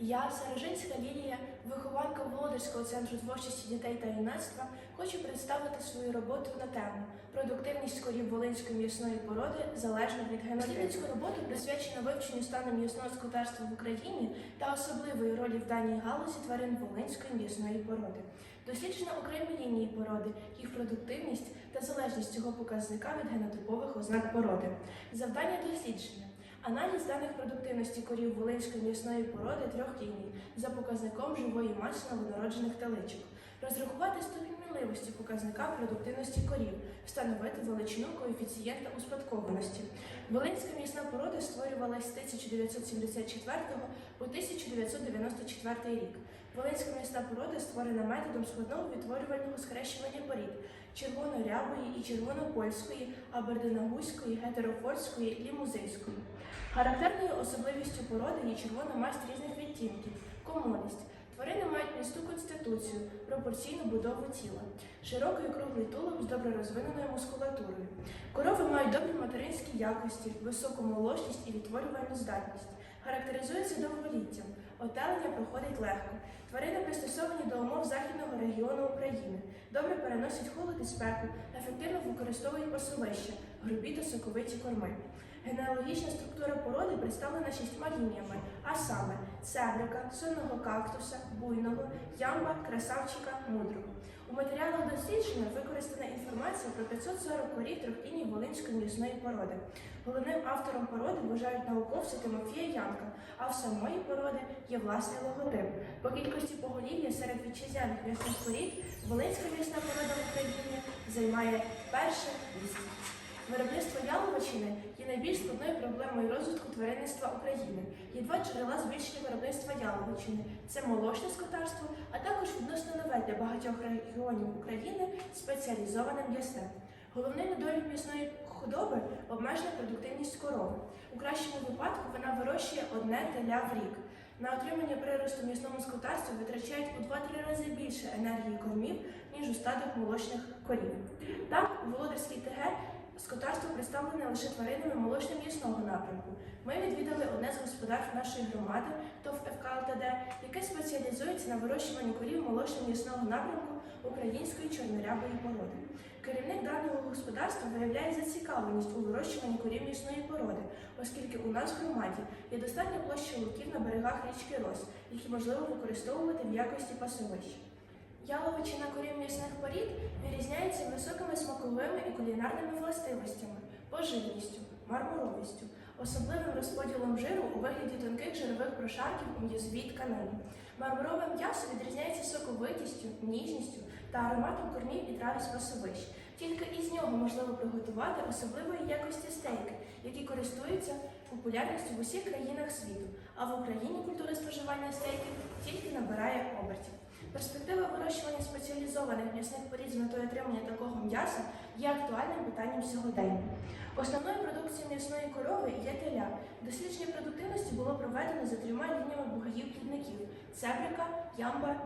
Я, Сарожинська Лілія, вихованка Володарського центру творчості дітей та юнацтва, хочу представити свою роботу на тему продуктивність корів волинської м'ясної породи залежно від генотипу. Цю роботу присвячено вивченню стану м'ясного скотарства в Україні та особливої ролі в даній галузі тварин волинської м'ясної породи. Досліджено окремі лінії породи, їх продуктивність та залежність цього показника від генотипових ознак породи. Завдання дослідження. Аналіз даних продуктивності корів волинської м'ясної породи трьох ліній за показником живої маси новонароджених теличок. Розрахувати ступінь мінливості показника продуктивності корів, встановити величину коефіцієнта успадкованості. Волинська м'ясна порода створювалась з 1974 по 1994 рік. Волинська м'ясна порода створена методом складного відтворювального схрещування порід червоно-рябої і червонопольської, абердинагузької, гетерофорської, лімузинської. Характерною особливістю породи є червона масть різних відтінків, комолість. Тварини мають місту конституцію, пропорційну будову тіла, широкий круглий тулуб з добре розвиненою мускулатурою. Корови мають добрі материнські якості, високу молочність і відтворювальну здатність. Характеризуються довголіттям. Отелення проходить легко. Тварини пристосовані до умов західного регіону України, добре переносять холод і спеку, ефективно використовують пасовища, грубі та соковиті корми. Генеалогічна структура породи представлена шістьма лініями, а саме цебрика, сонного кактуса, буйного, ямба, красавчика, мудрого. У матеріалах дослідження використана інформація про 540 корів трьох волинської м'ясної породи. Головним автором породи вважають науковця Тимофія Янка, а в самої породи є власний логотип. По кількості поголів'я серед вітчизняних м'ясних порід Волинська м'ясна порода в Україні займає перше місце. Виробництво яловичини є найбільш складною проблемою розвитку тваринництва України. Є два джерела збільшення виробництва яловичини це молочне скотарство, а також відносно нове для багатьох регіонів України спеціалізоване м'ясне. Головний недолік м'ясної худоби обмежена продуктивність корови. У кращому випадку вона вирощує одне теля в рік. На отримання приросту м'ясному скотарстві витрачають у 2-3 рази більше енергії кормів, ніж у стадах молочних корів. Так, у Володарській ТГ Скотарство представлене лише тваринами молочно-м'ясного напрямку. Ми відвідали одне з господарств нашої громади, ТОВ ФК ЛТД, яке спеціалізується на вирощуванні корів молочно-м'ясного напрямку української чорнорябої породи. Керівник даного господарства виявляє зацікавленість у вирощуванні корів м'ясної породи, оскільки у нас в громаді є достатня площа луків на берегах річки Рос, які можливо використовувати в якості пасовищ. Яловичина корів м'ясних порід вирізняється високими смаковими і кулінарними властивостями, поживністю, мармуровістю, особливим розподілом жиру у вигляді тонких жирових прошарків у м'язовій тканині. Мармурове м'ясо відрізняється соковитістю, ніжністю та ароматом кормів і трав із пасовищ. Тільки із нього можливо приготувати особливої якості стейки, які користуються популярністю в усіх країнах світу, а в Україні культура споживання стейків тільки набирає обертів. Перспектива вирощування спеціалізованих м'ясних порід з метою отримання такого м'яса є актуальним питанням сьогодення. Основною продукцією м'ясної корови є теля. Дослідження продуктивності було проведено за трьома лініями бугаїв плідників цебрика, ямба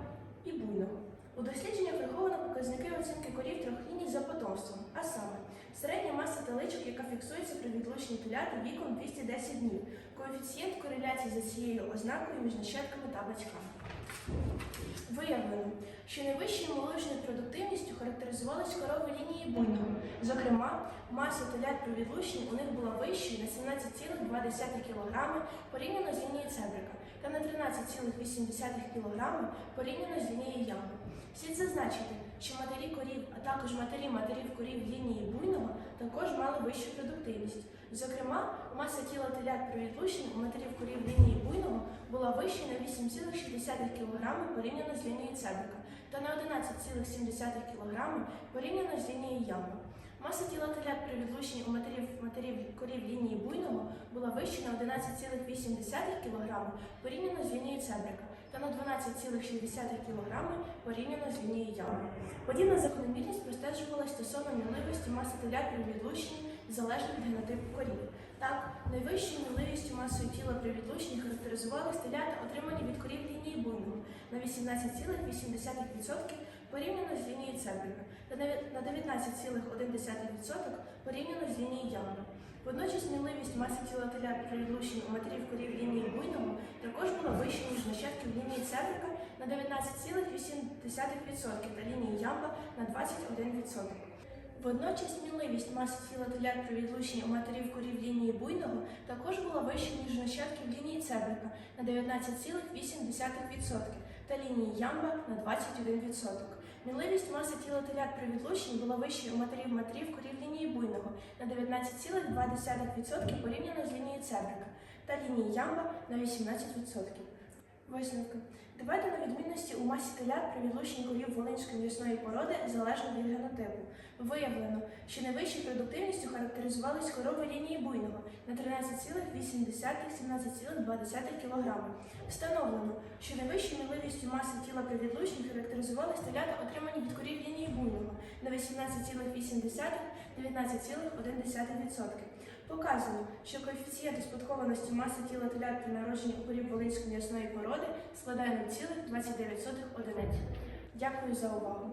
і буйного. У дослідженнях враховано показники оцінки корів трьох ліній за потомством, а саме середня маса теличок, яка фіксується при відлученні телят віком 210 днів, коефіцієнт кореляції за цією ознакою між нащадками та батьками. Виявлено, що найвищою молочною продуктивністю характеризувалися корови лінії буйного. Зокрема, маса телят при відлученні у них була вищою на 17,2 кг порівняно з лінією цебрика та на 13,8 кг порівняно з лінією ями. Слід зазначити, що матері корів, а також матері матерів корів лінії буйного також мали вищу продуктивність. Зокрема, маса тіла телят при відлученні у матерів корів лінії буйного була вища на 8,6 кг порівняно з лінією цебрика та на 11,7 кг порівняно з лінією ями. Маса тіла телят при відлученні у матерів, матерів корів лінії буйного була вища на 11,8 кг порівняно з лінією цебрика та на 12,6 кг порівняно з лінією ями. Подібна закономірність простежувалась стосовно мінливості маси телят при відлученні залежно від генотипу корів. Так, найвищою мінливістю масою тіла при відлученні характеризувалися телята, отримані від корів лінії буйного на 18,8% порівняно з лінією цебрика та на 19,1% порівняно з лінією ями. Водночас мінливість маси тіла телят при відлученні у матерів корів лінії буйного також була вища, ніж нащадків лінії Цедрика на 19,8% та лінії Ямба на 21%. Водночас сміливість маси тіла телят при відлученні у матерів корів лінії буйного також була вища, ніж нащадків лінії Цебрика на 19,8% та лінії Ямба на 21%. Мінливість маси тіла телят при відлученні була вищою у матерів матерів корів лінії буйного на 19,2% порівняно з лінією Цебрика та лінії Ямба на 18%. Висновки. Доведено відмінності у масі телят при відлученні корів волинської м'ясної породи залежно від генотипу. Виявлено, що найвищою продуктивністю характеризувались корови лінії буйного на 13,8-17,2 кг. Встановлено, що найвищою міливістю маси тіла при відлученні характеризувались телята, отримані від корів лінії буйного на 18,8-19,1%. Показано, що коефіцієнт успадкованості маси тіла телят при народженні у корів волинської м'ясної породи складає 0,29 одиниць. Дякую за увагу.